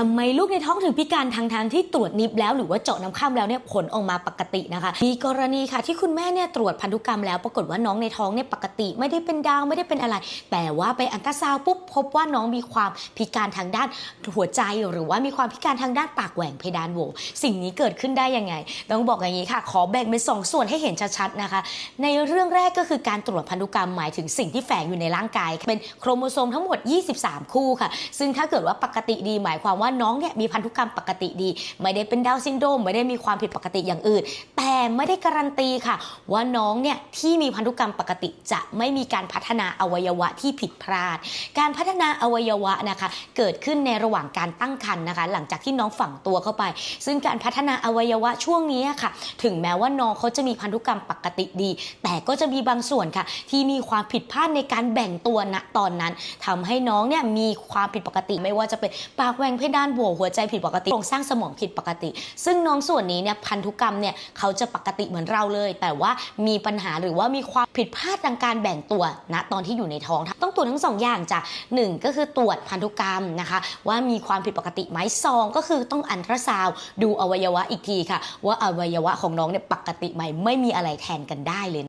ทำไมลูกในท้องถึงพิการทางทางที่ตรวจนิบแล้วหรือว่าเจาะน้ำข้ามแล้วเนี่ยผลออกมาปกตินะคะ มีกรณีค่ะที่คุณแม่เนี่ยตรวจพันธุกรรมแล้วปรากฏว่าน้องในท้องเนี่ยปกติ ไม่ได้เป็นดาวไม่ได้เป็นอะไร แต่ว่าไปอันตราซาวปุ๊บพบว่าน้องมีความพิการทางด้านหัวใจ หรือว่ามีความพิการทางด้านปากแหว่งเพดานโหวสิ่งนี้เกิดขึ้นได้ยังไง ต้องบอกอย่างนี้ค่ะ ขอแบ่งเป็นสองส่วนให้เห็นชัดๆนะคะ ในเรื่องแรกก็คือการตรวจพันธุกรรมหมายถึงสิ่งที่แฝงอยู่ในร่างกายเป็นโครโมโซมทั้งหมด 23 คู่ค่ะ ซึ่งถ้าเกิดว่าปกติดีหมายความว่าาน้องเนี่ยมีพันธุกรรมปกติดี ไม่ได้เป็นดาวซินโดรมไม่ได้มีความผิดปกติอย่างอื่น แต่ไม่ได้การันตีค่ะ ว่าน้องเนี่ยที่มีพันธุกรรมปกติจะไม่มีการพัฒนาอวัยวะที่ผิดพลาด การพัฒนาอวัยวะนะคะเกิดขึ้นในระหว่างการตั้งครรภ์นะคะ หลังจากที่น้องฝังตัวเข้าไป ซึ่งการพัฒนาอวัยวะช่วงนี้ค่ะ ถึงแม้ว่าน้องเขาจะมีพันธุกรรมปกติดี แต่ก็จะมีบางส่วนค่ะ ที่มีความผิดพลาดในการแบ่งตัวณตอนนั้นทำให้น้องเนี่ยมีความผิดปกติไม่ว่าจะเป็นปากแหว่งเพดานโหวหัวใจผิดปกติโครงสร้างสมองผิดปกติ ซึ่งน้องส่วนนี้เนี่ยพันธุกรรมเนี่ยเขาจะปกติเหมือนเราเลย แต่ว่ามีปัญหาหรือว่ามีความผิดพลาดทางการแบ่งตัวณตอนที่อยู่ในท้อง ต้องตรวจทั้งสองอย่างจ้ะหนึ่งก็คือตรวจพันธุกรรมนะคะ ว่ามีความผิดปกติไหมสองก็คือต้องอันตราซาวดูอวัยวะอีกทีค่ะ ว่าอวัยวะของน้องเนี่ยปกติไหมไม่มีอะไรแทนกันได้เลย